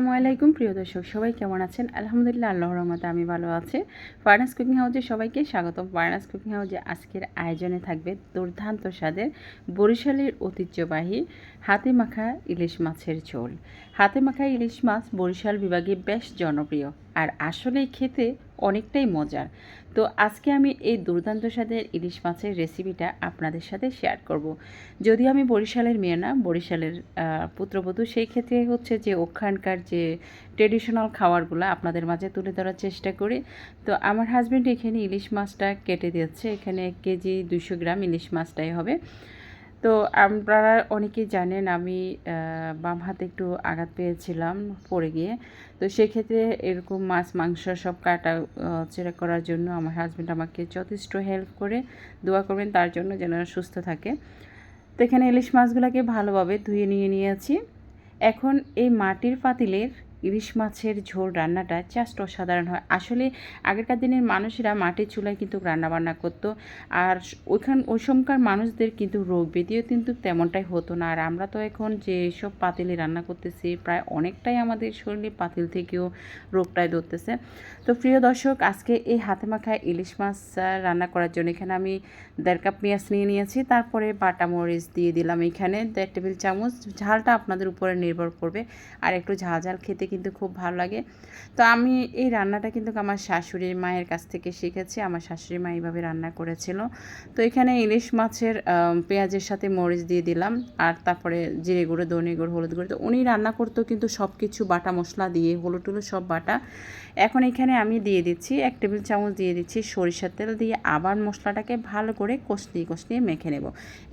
আসসালামু আলাইকুম, প্রিয় দর্শক, সবাই কেমন আছেন? আলহামদুলিল্লাহ আল্লাহ রহমতে আমি ভালো আছি। ফার্নাস কুকিং হাউসে সবাইকে স্বাগত ফার্নাস কুকিং হাউজে আজকের আয়োজনে থাকবে দুর্দান্ত স্বাদের বরিশালের ঐতিহ্যবাহী হাতে মাখা ইলিশ মাছের ঝোল। হাতে মাখা ইলিশ মাছ বরিশাল বিভাগে বেশ জনপ্রিয়। আর আসলেই খেতে অনেকটাই মজার। তো আজকে আমি এই দুর্দান্ত স্বাদের ইলিশ মাছের রেসিপিটা আপনাদের সাথে শেয়ার করব। যদি আমি বরিশালের মেয়ে না, বরিশালের পুত্রবধূ, সেই ক্ষেত্রে হচ্ছে যে ওখানকার যে ট্রেডিশনাল খাবারগুলো আপনাদের মাঝে তুলে ধরার চেষ্টা করি। তো আমার হাজব্যান্ড এখানে ইলিশ মাছটা কেটে দিচ্ছে এখানে এক কেজি দুশো গ্রাম ইলিশ মাছটাই হবে। তো আপনারা অনেকেই জানেন আমি বাম হাতে একটু আঘাত পেয়েছিলাম পড়ে গিয়ে। তো সেক্ষেত্রে এরকম মাছ, মাংস সব কাটা চেরা করার জন্য আমার হাজব্যান্ড আমাকে যথেষ্ট হেল্প করে, দোয়া করবেন তার জন্য যেন সুস্থ থাকে। তো এখানে ইলিশ মাছগুলোকে ভালোভাবে ধুয়ে নিয়ে নিয়েছি। এখন এই মাটির পাতিলের ইলিশ মাছের ঝোল রান্নাটা জাস্ট অসাধারণ হয়। আসলে আগেরকার দিনের মানুষেরা মাটির চুলায় কিন্তু রান্না বান্না করতো আর ওইখান ওই সময়কার মানুষদের কিন্তু রোগ ব্যাধিও কিন্তু তেমনটাই হতো না। আর আমরা তো এখন যে সব পাতিলে রান্না করতেছি, প্রায় অনেকটাই আমাদের শরীরে পাতিল থেকেও রোগটাই ধরতেছে। তো প্রিয় দর্শক, আজকে এই হাতে মাখা ইলিশ মাছ রান্না করার জন্য এখানে আমি দেড় কাপ পেঁয়াজ নিয়ে নিয়েছি। তারপরে বাটা মরিচ দিয়ে দিলাম এখানে। দেড় টেবিল চামচ, ঝালটা আপনাদের উপরে নির্ভর করবে। আর একটু ঝাল ঝাল খেতে কিন্তু খুব ভালো লাগে। তো আমি এই রান্নাটা কিন্তু আমার শাশুড়ির মায়ের কাছ থেকে শিখেছি। আমার শাশুড়ি মা এইভাবে রান্না করেছিল। তো এখানে ইলিশ মাছের পেঁয়াজের সাথে মরিচ দিয়ে দিলাম। আর তারপরে জিরে গুঁড়ো, ধনে গুঁড়ো, হলুদ গুঁড়ো। তো উনি রান্না করতেও কিন্তু সব কিছু বাটা মশলা দিয়ে, হলুদ টুলু সব বাটা। এখন এখানে আমি দিয়ে দিচ্ছি, এক টেবিল চামচ দিয়ে দিচ্ছি সরিষার তেল দিয়ে আবার মশলাটাকে ভালো করে কষলিয়ে কষলিয়ে মেখে নেব।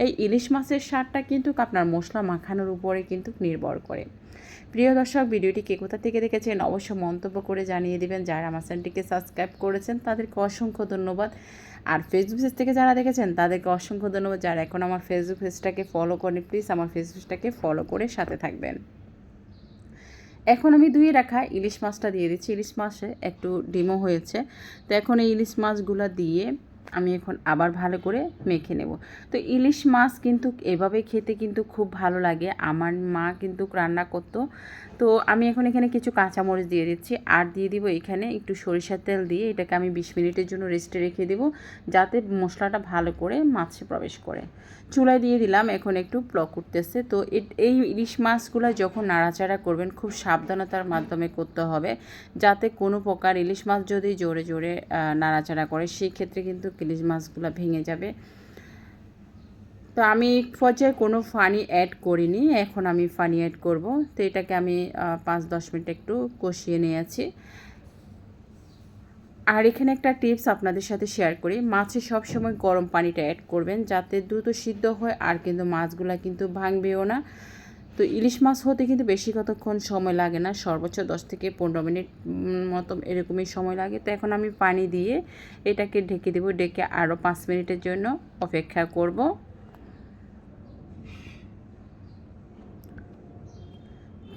এই ইলিশ মাছের স্বাদটা কিন্তু আপনার মশলা মাখানোর উপরে কিন্তু নির্ভর করে। প্রিয় দর্শক, ভিডিওটি কে কোথা থেকে দেখেছেন অবশ্য মন্তব্য করে জানিয়ে দেবেন। যারা আমার চ্যানেলটিকে সাবস্ক্রাইব করেছেন, তাদেরকে অসংখ্য ধন্যবাদ। আর ফেসবুক পেজ থেকে যারা দেখেছেন, তাদেরকে অসংখ্য ধন্যবাদ। যারা এখন আমার ফেসবুক পেজটাকে ফলো করেন প্লিজ আমার ফেসবুকটাকে ফলো করে সাথে থাকবেন। এখন আমি ধুয়ে রাখা ইলিশ মাছটা দিয়ে দিচ্ছি। ইলিশ মাছে একটু ডিমও হয়েছে। তো এখন এই ইলিশ মাছগুলো দিয়ে আমি এখন আবার ভালো করে মেখে নেব। তো ইলিশ মাছ কিন্তু এভাবে খেতে কিন্তু খুব ভালো লাগে। আমার মা কিন্তু রান্না করতো। তো আমি এখন এখানে কিছু কাঁচামরিচ দিয়ে দিচ্ছি। আর দিয়ে দিব এখানে একটু সরিষার তেল দিয়ে এটাকে আমি বিশ মিনিটের জন্য রেস্টে রেখে দেব, যাতে মশলাটা ভালো করে মাছে প্রবেশ করে। চুলায় দিয়ে দিলাম, এখন একটু প্লক উঠতেছে। তো এই ইলিশ মাছগুলো যখন নাড়াচাড়া করবেন, খুব সাবধানতার মাধ্যমে করতে হবে। যাতে কোনো প্রকার ইলিশ মাছ যদি জোরে জোরে নাড়াচাড়া করে, সেই ক্ষেত্রে কিন্তু ইলিশ মাছগুলো ভেঙে যাবে। তো আমি পর্যায়ে কোনো ফানি অ্যাড করিনি, এখন আমি ফানি অ্যাড করব। তো এটাকে আমি পাঁচ দশ মিনিট একটু কষিয়ে নিয়েছি আর এখানে একটা টিপস আপনাদের সাথে শেয়ার করি। মাছে সবসময় গরম পানিটা অ্যাড করবেন, যাতে দ্রুত সিদ্ধ হয়, আর কিন্তু মাছগুলো কিন্তু ভাঙবেও না। তো ইলিশ মাছ হতে কিন্তু বেশি কতক্ষণ সময় লাগে না? সর্বোচ্চ দশ থেকে পনেরো মিনিট মতো এরকমই সময় লাগে। তো এখন আমি পানি দিয়ে এটাকে ঢেকে দেবো। ডেকে আরও পাঁচ মিনিটের জন্য অপেক্ষা করব।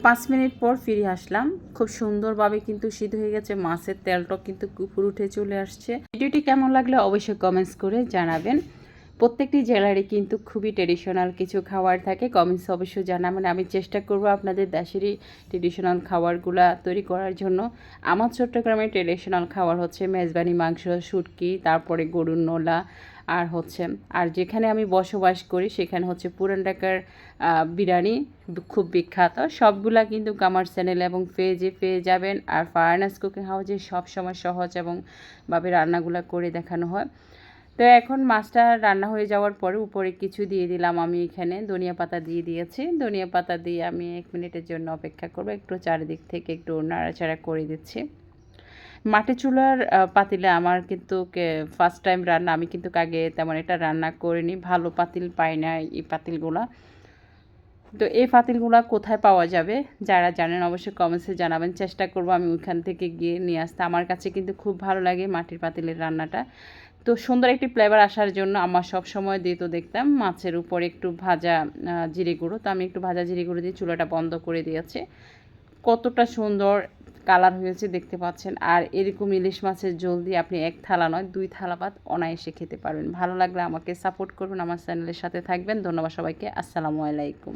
পাঁচ মিনিট পর ফিরে আসলাম। খুব সুন্দরভাবে কিন্তু সিদ্ধ হয়ে গেছে। মাছের তেলটা কিন্তু কুপুর উঠে চলে আসছে। ভিডিওটি কেমন লাগলে অবশ্যই কমেন্টস করে জানাবেন। প্রত্যেকটি জেলারই কিন্তু খুবই ট্রেডিশনাল কিছু খাবার থাকে। কমেন্টস অবশ্যই জানাবেন। আমি চেষ্টা করব আপনাদের দেশেরই ট্রেডিশনাল খাবারগুলো তৈরি করার জন্য। আমার চট্টগ্রামের ট্রেডিশনাল খাবার হচ্ছে মেজবানি, মাংস, শুটকি, তারপরে গরুর নোলা আর হচ্ছে, আর যেখানে আমি বসবাস করি সেখানে হচ্ছে পুরান ঢাকার বিরিয়ানি খুব বিখ্যাত। সবগুলা কিন্তু আমার চ্যানেল এবং পেজে পেয়ে যাবেন। আর ফায়ারনাস কুকিং হাউসে সবসময় সহজ এবং ভাবে রান্নাগুলো করে দেখানো হয়। তো এখন মাছটা রান্না হয়ে যাওয়ার পরে উপরে কিছু দিয়ে দিলাম আমি এখানে। ধনিয়া পাতা দিয়ে দিয়েছি। ধনিয়া পাতা দিয়ে আমি এক মিনিটের জন্য অপেক্ষা করব। একটু চারিদিক থেকে একটু নাড়াচাড়া করে দিচ্ছি। মাটি চুলার পাতিলে আমার কিন্তু ফার্স্ট টাইম রান্না, আমি কিন্তু আগে তেমন এটা রান্না করিনি। ভালো পাতিল পাই না এই পাতিলগুলা। তো এই পাতিলগুলা কোথায় পাওয়া যাবে? যারা জানেন অবশ্যই কমেন্টসে জানাবেন। চেষ্টা করব আমি ওইখান থেকে গিয়ে নিয়ে আসতে। আমার কাছে কিন্তু খুব ভালো লাগে মাটির পাতিলের রান্নাটা। তো সুন্দর একটি ফ্লেভার আসার জন্য আমার সব সময় দিত দেখতাম মাছের উপর একটু ভাজা জিরে গুঁড়ো। তো আমি একটু ভাজা জিরে গুঁড়ো দিয়ে চুলাটা বন্ধ করে দিয়েছি। কতটা সুন্দর কালার হয়েছে দেখতে পাচ্ছেন। আর এরকম ইলিশ মাছের জল দিয়ে আপনি এক থালা নয়, দুই থালা ভাত অনায়াসে খেতে পারবেন। ভালো লাগলে আমাকে সাপোর্ট করবেন, আমার চ্যানেলের সাথে থাকবেন। ধন্যবাদ সবাইকে। আসসালামু আলাইকুম।